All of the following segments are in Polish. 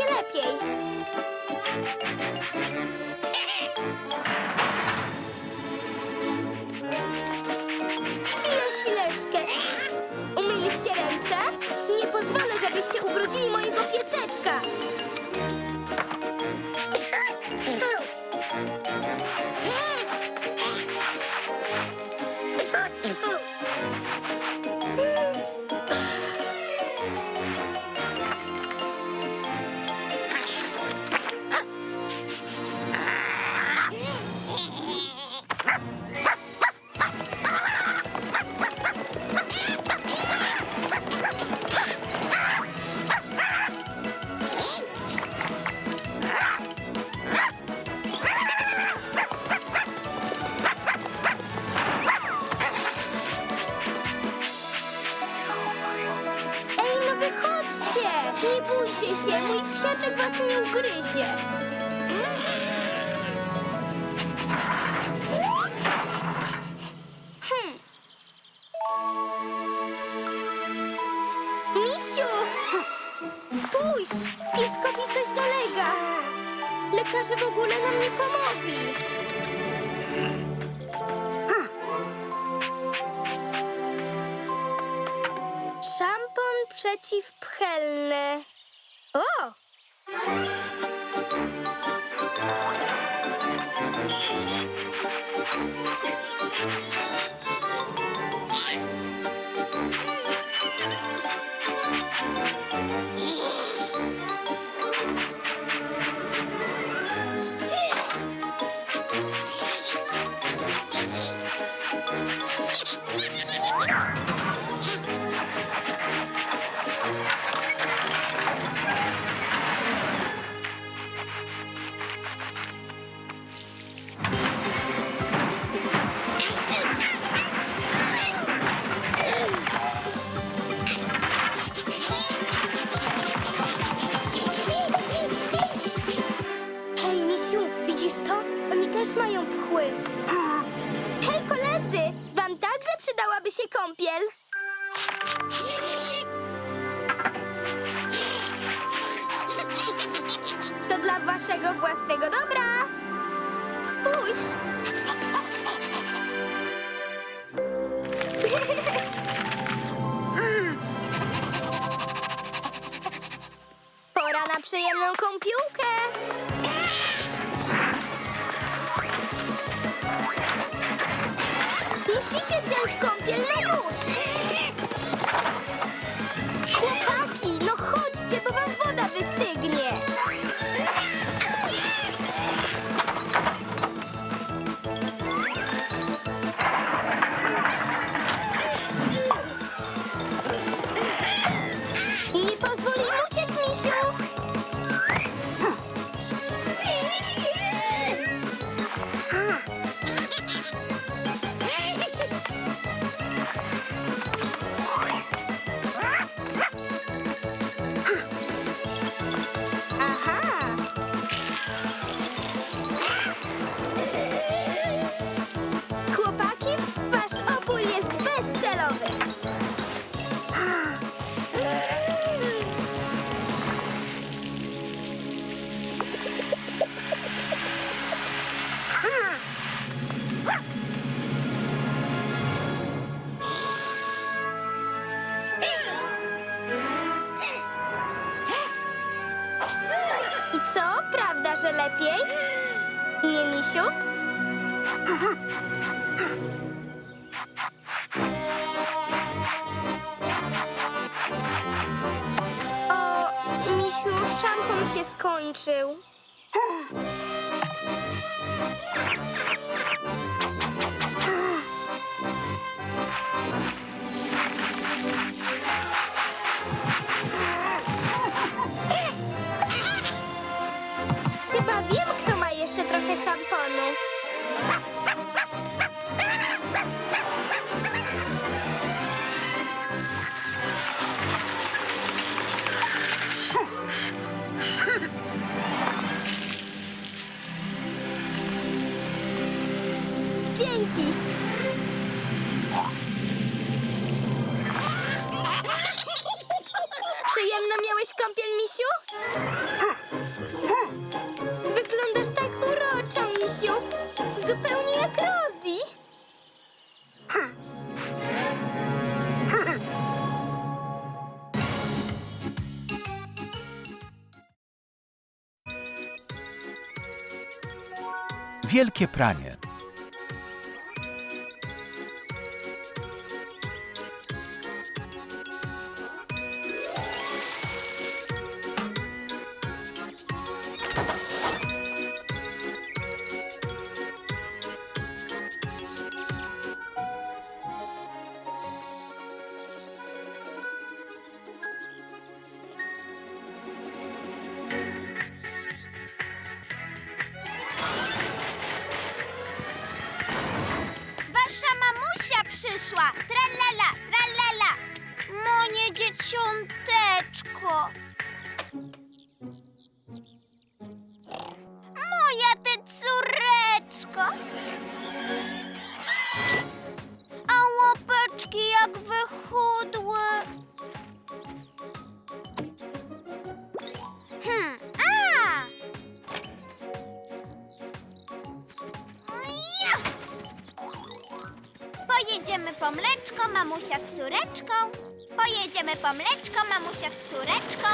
się lepiej. Chwilę, chwileczkę. Umyliście ręce? Nie pozwolę, żebyście ubrudzili mojego pieseczka. Misiu! Spójrz! Pieskowi coś dolega. Lekarze w ogóle nam nie pomogli. Szampon przeciwpchelny. O! Hej, pchły. Hej, koledzy! Wam także przydałaby się kąpiel? To dla waszego własnego dobra. Spójrz! Pora na przyjemną kąpiłkę. Musicie wziąć kąpiel na On się skończył. Chyba wiem, kto ma jeszcze trochę szamponu. Wielkie pranie. Moje dzieciąteczko. Moja ty córeczko. A łapeczki jak wychudły. Hmm, a! Pojedziemy po mleczko, mamusia z córeczką. Pojedziemy po mleczko, mamusia z córeczką.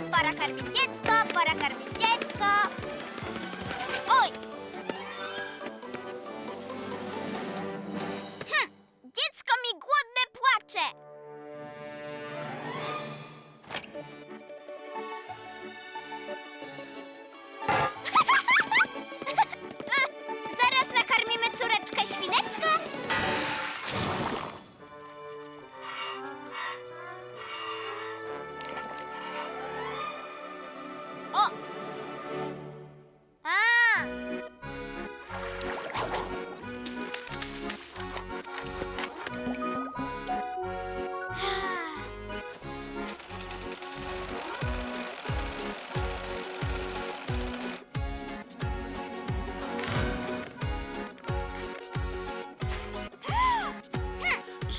Dziecko, pora karmić dziecko, pora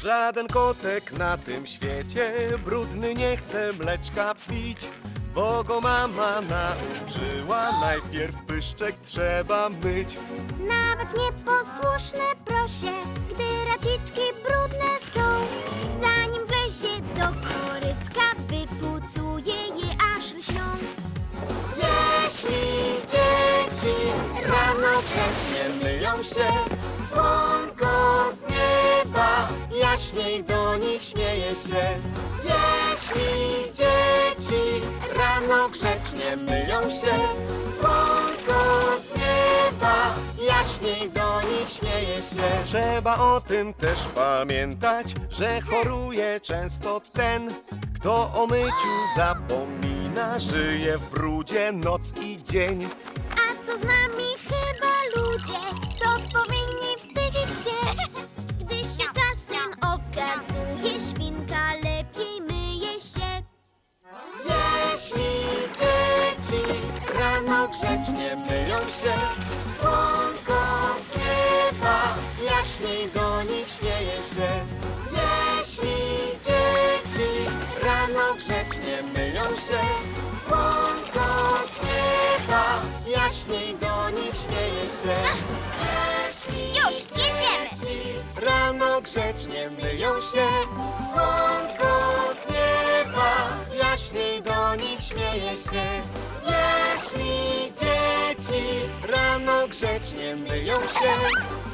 Żaden kotek na tym świecie brudny nie chce mleczka pić, bo go mama nauczyła. Najpierw pyszczek trzeba myć. Nawet nieposłuszne prosie, gdy raciczki brudne są, zanim wlezie do korytka, wypucuje je aż lśnią. Jeśli dzieci rano grzecznie myją się, słonko z nieba jaśniej do nich śmieje się. Jeśli dzieci rano Rano grzecznie myją się, słonko z nieba jaśniej do nich śmieje się. Trzeba o tym też pamiętać, że choruje często ten, kto o myciu zapomina, żyje w brudzie noc i dzień. A co z nami rano grzecznie myją się, słonko z nieba jaśniej do nich śmieje się. Jeśli dzieci rano grzecznie myją się, słonko z nieba jaśniej do nich śmieje się. Jeśli Już, jedziemy. dzieci rano grzecznie myją się, słonko z nieba jaśniej do nich śmieje się. Dzieci rano grzecznie myją się,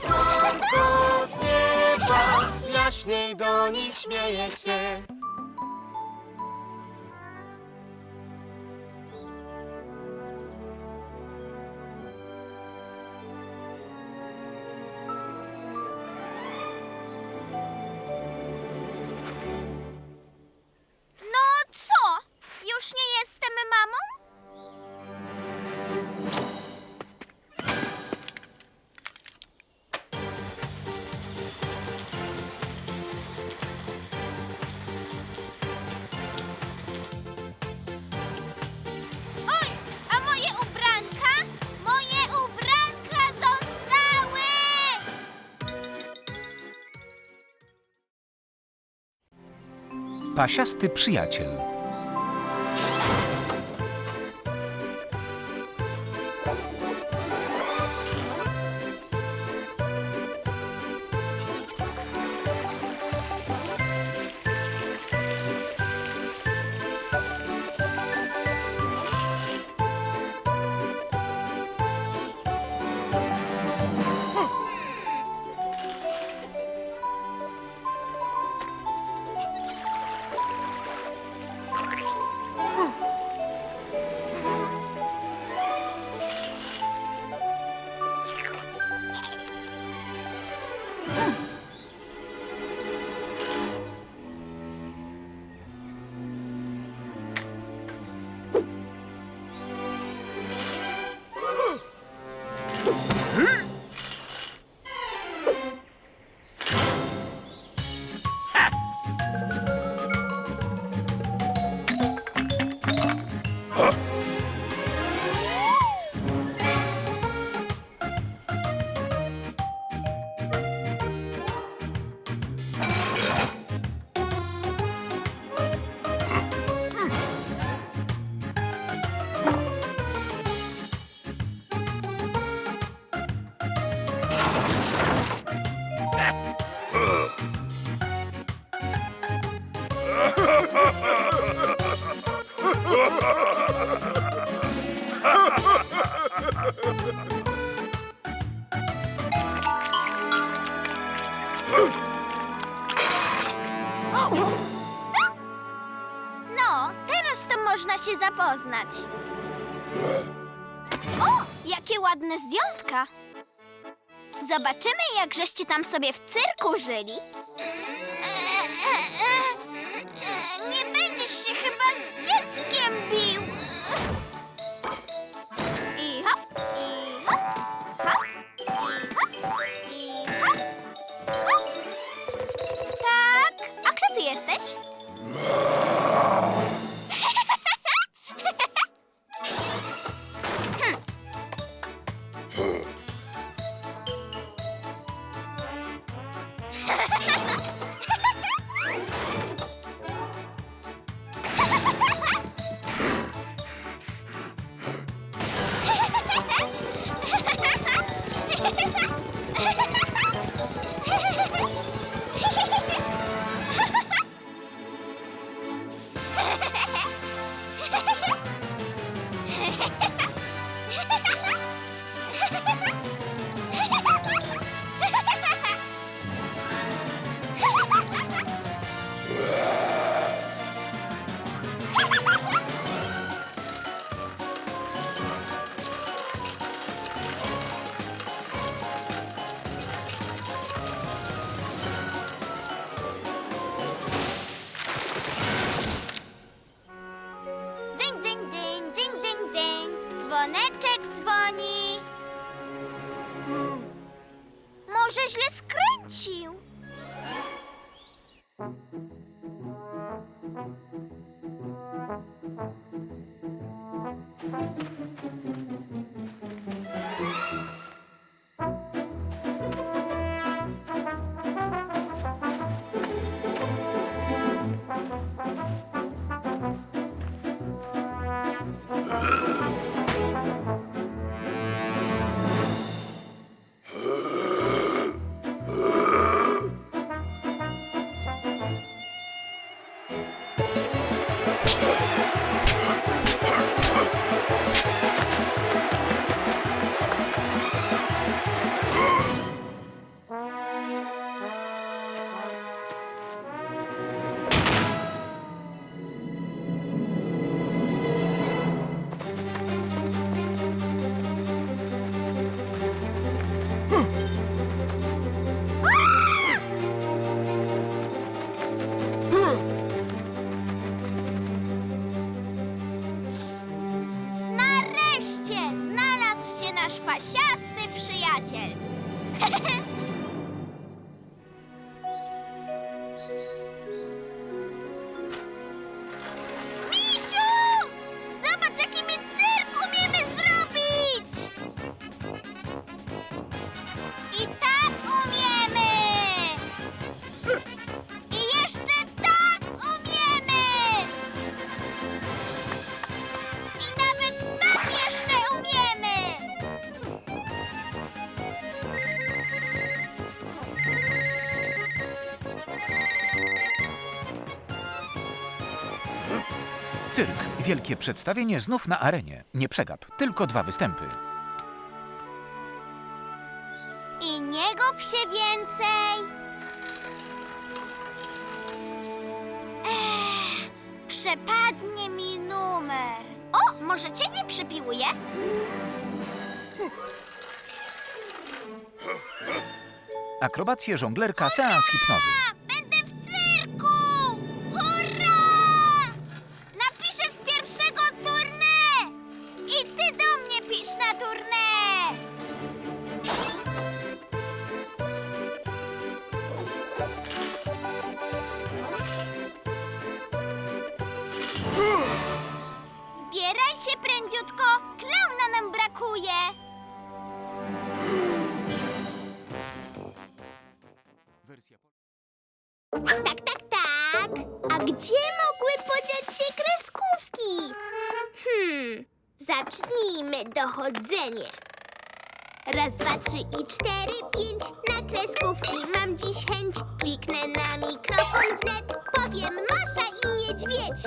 słonko z nieba jaśniej do nich śmieje się. Pasiasty przyjaciel. Huh. Się zapoznać. O, jakie ładne zdjątka. Zobaczymy, jak żeście tam sobie w cyrku żyli. E, e, e, e, nie będziesz się chyba z dzieckiem bił. Wielkie przedstawienie znów na arenie. Nie przegap. Tylko dwa występy. I nie gub się więcej! Ech, przepadnie mi numer. O, może ciebie przypiłuję? Akrobacje żonglerka seans hipnozy. Się prędziutko, klauna nam brakuje! Tak, tak, tak. A gdzie mogły podziać się kreskówki? Hmm, zacznijmy dochodzenie. Raz, dwa, trzy i cztery, pięć na kreskówki mam dziś chęć. Kliknę na mikrofon wnet, powiem Masza i niedźwiedź.